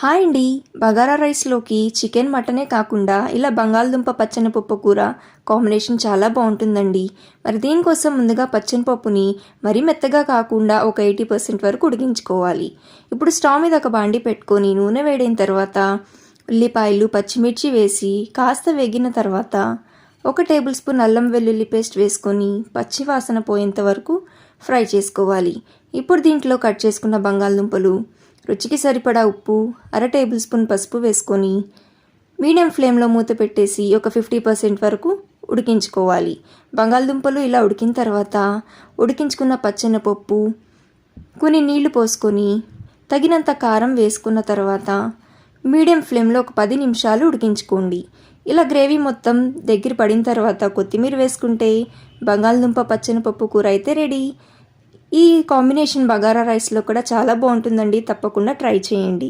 Hi అండి. బగారా రైస్లోకి chicken మటనే కాకుండా ఇలా బంగాళదుంప పచ్చని పప్పు కూర కాంబినేషన్ చాలా బాగుంటుందండి. మరి దీనికోసం ముందుగా పచ్చని పప్పుని మరీ మెత్తగా కాకుండా ఒక ఎయిటీ పర్సెంట్ వరకు ఉడికించుకోవాలి. ఇప్పుడు స్టవ్ మీద ఒక బాండి పెట్టుకొని నూనె వేడైన తర్వాత ఉల్లిపాయలు పచ్చిమిర్చి వేసి కాస్త వేగిన తర్వాత ఒక టేబుల్ స్పూన్ అల్లం వెల్లుల్లి పేస్ట్ వేసుకొని పచ్చి వాసన పోయేంత వరకు ఫ్రై చేసుకోవాలి. ఇప్పుడు దీంట్లో కట్ చేసుకున్న బంగాళదుంపలు రుచికి సరిపడా ఉప్పు అర టేబుల్ స్పూన్ పసుపు వేసుకొని మీడియం ఫ్లేమ్లో మూత పెట్టేసి ఒక ఫిఫ్టీ పర్సెంట్ వరకు ఉడికించుకోవాలి. బంగాళదుంపలు ఇలా ఉడికిన తర్వాత ఉడికించుకున్న పచ్చెనపప్పు కొన్ని నీళ్ళు పోసుకొని తగినంత కారం వేసుకున్న తర్వాత మీడియం ఫ్లేమ్లో ఒక పది నిమిషాలు ఉడికించుకోండి. ఇలా గ్రేవీ మొత్తం దగ్గర పడిన తర్వాత కొత్తిమీర వేసుకుంటే బంగాళదుంప పచ్చని పప్పు కూర అయితే రెడీ. ఈ కాంబినేషన్ బగారా రైస్లో కూడా చాలా బాగుంటుందండి. తప్పకుండా ట్రై చేయండి.